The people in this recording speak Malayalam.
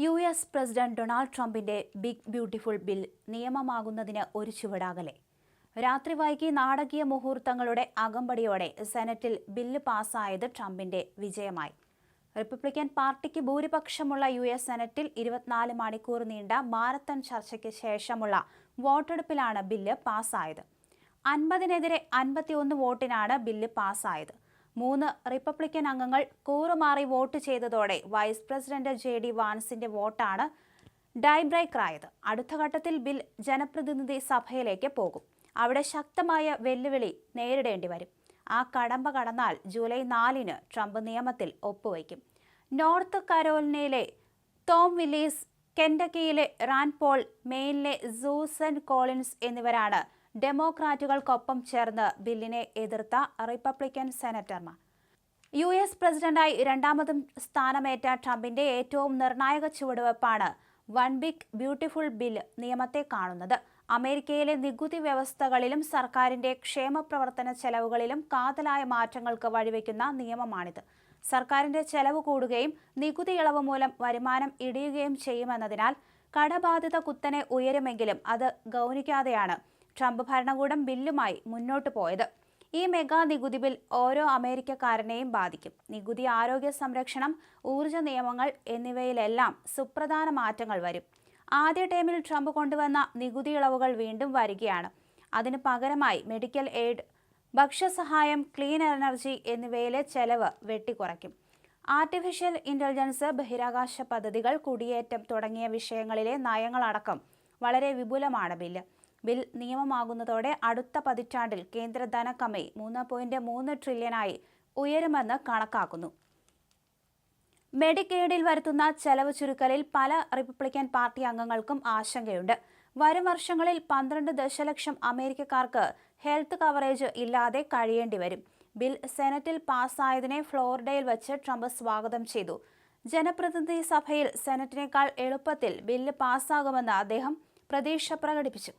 യു എസ് പ്രസിഡന്റ് ഡൊണാൾഡ് ട്രംപിന്റെ ബിഗ് ബ്യൂട്ടിഫുൾ ബിൽ നിയമമാകുന്നതിന് ഒരു ചുവടാകലെ. രാത്രി വൈകി നാടകീയ മുഹൂർത്തങ്ങളുടെ അകമ്പടിയോടെ സെനറ്റിൽ ബില്ല് പാസ്സായത് ട്രംപിന്റെ വിജയമായി. റിപ്പബ്ലിക്കൻ പാർട്ടിക്ക് ഭൂരിപക്ഷമുള്ള യു എസ് സെനറ്റിൽ ഇരുപത്തിനാല് മണിക്കൂർ നീണ്ട മാരത്തൺ ചർച്ചയ്ക്ക് ശേഷമുള്ള വോട്ടെടുപ്പിലാണ് ബില്ല് പാസ്സായത്. അൻപതിനെതിരെ അൻപത്തിയൊന്ന് വോട്ടിനാണ് ബില്ല് പാസ്സായത്. മൂന്ന് റിപ്പബ്ലിക്കൻ അംഗങ്ങൾ കൂറുമാറി വോട്ട് ചെയ്തതോടെ വൈസ് പ്രസിഡന്റ് ജെ ഡി വാൻസിന്റെ വോട്ടാണ് ഡൈബ്രേക്കറായത്. അടുത്ത ഘട്ടത്തിൽ ബിൽ ജനപ്രതിനിധി സഭയിലേക്ക് പോകും. അവിടെ ശക്തമായ വെല്ലുവിളി നേരിടേണ്ടി വരും. ആ കടമ്പ കടന്നാൽ ജൂലൈ നാലിന് ട്രംപ് നിയമത്തിൽ ഒപ്പുവയ്ക്കും. നോർത്ത് കരോലിനയിലെ ടോം വില്ലീസ് കെൻഡക്കിയിലെ റാൻപോൾ മെയിനിലെ സൂസൻ കോളിൻസ് എന്നിവരാണ് ഡെമോക്രാറ്റുകൾക്കൊപ്പം ചേർന്ന് ബില്ലിനെ എതിർത്ത റിപ്പബ്ലിക്കൻ സെനറ്റർമാർ. യു എസ് പ്രസിഡന്റായി രണ്ടാമതും സ്ഥാനമേറ്റ ട്രംപിന്റെ ഏറ്റവും നിർണായക ചുവടുവെപ്പാണ് വൺ ബിഗ് ബ്യൂട്ടിഫുൾ ബിൽ നിയമത്തെ കാണുന്നത്. അമേരിക്കയിലെ നികുതി വ്യവസ്ഥകളിലും സർക്കാരിന്റെ ക്ഷേമപ്രവർത്തന ചെലവുകളിലും കാതലായ മാറ്റങ്ങൾക്ക് വഴിവെക്കുന്ന നിയമമാണിത്. സർക്കാരിന്റെ ചെലവ് കൂടുകയും നികുതി ഇളവ് മൂലം വരുമാനം ഇടിയുകയും ചെയ്യുമെന്നതിനാൽ കടബാധിത കുത്തനെ ഉയരുമെങ്കിലും അത് ഗൗനിക്കാതെയാണ്. ട്രംപ് ഭരണകൂടം ബില്ലുമായി മുന്നോട്ടു പോയത്. ഈ മെഗാ നികുതി ബിൽ ഓരോ അമേരിക്കക്കാരനെയും ബാധിക്കും. നികുതി ആരോഗ്യ സംരക്ഷണം ഊർജ നിയമങ്ങൾ എന്നിവയിലെല്ലാം സുപ്രധാന മാറ്റങ്ങൾ വരും. ആദ്യ ടേമിൽ ട്രംപ് കൊണ്ടുവന്ന നികുതി ഇളവുകൾ വീണ്ടും വരികയാണ്. അതിന് പകരമായി മെഡിക്കൽ എയ്ഡ് ഭക്ഷ്യസഹായം ക്ലീൻ എനർജി എന്നിവയിലെ ചെലവ് വെട്ടിക്കുറയ്ക്കും. ആർട്ടിഫിഷ്യൽ ഇന്റലിജൻസ് ബഹിരാകാശ പദ്ധതികൾ കുടിയേറ്റം തുടങ്ങിയ വിഷയങ്ങളിലെ നയങ്ങളടക്കം വളരെ വിപുലമാണ് ബില്ല്. ബിൽ നിയമമാകുന്നതോടെ അടുത്ത പതിറ്റാണ്ടിൽ കേന്ദ്ര ധനക്കമ്മി മൂന്ന് പോയിന്റ് മൂന്ന് ട്രില്യനായി ഉയരുമെന്ന് കണക്കാക്കുന്നു. മെഡിക്കേഡിൽ വരുത്തുന്ന ചെലവ് ചുരുക്കലിൽ പല റിപ്പബ്ലിക്കൻ പാർട്ടി അംഗങ്ങൾക്കും ആശങ്കയുണ്ട്. വരും വർഷങ്ങളിൽ പന്ത്രണ്ട് ദശലക്ഷം അമേരിക്കക്കാർക്ക് ഹെൽത്ത് കവറേജ് ഇല്ലാതെ കഴിയേണ്ടി വരും. ബിൽ സെനറ്റിൽ പാസ്സായതിനെ ഫ്ലോറിഡയിൽ വച്ച് ട്രംപ് സ്വാഗതം ചെയ്തു. ജനപ്രതിനിധി സഭയിൽ സെനറ്റിനേക്കാൾ എളുപ്പത്തിൽ ബില്ല് പാസ്സാകുമെന്ന് അദ്ദേഹം പ്രതീക്ഷ പ്രകടിപ്പിച്ചു.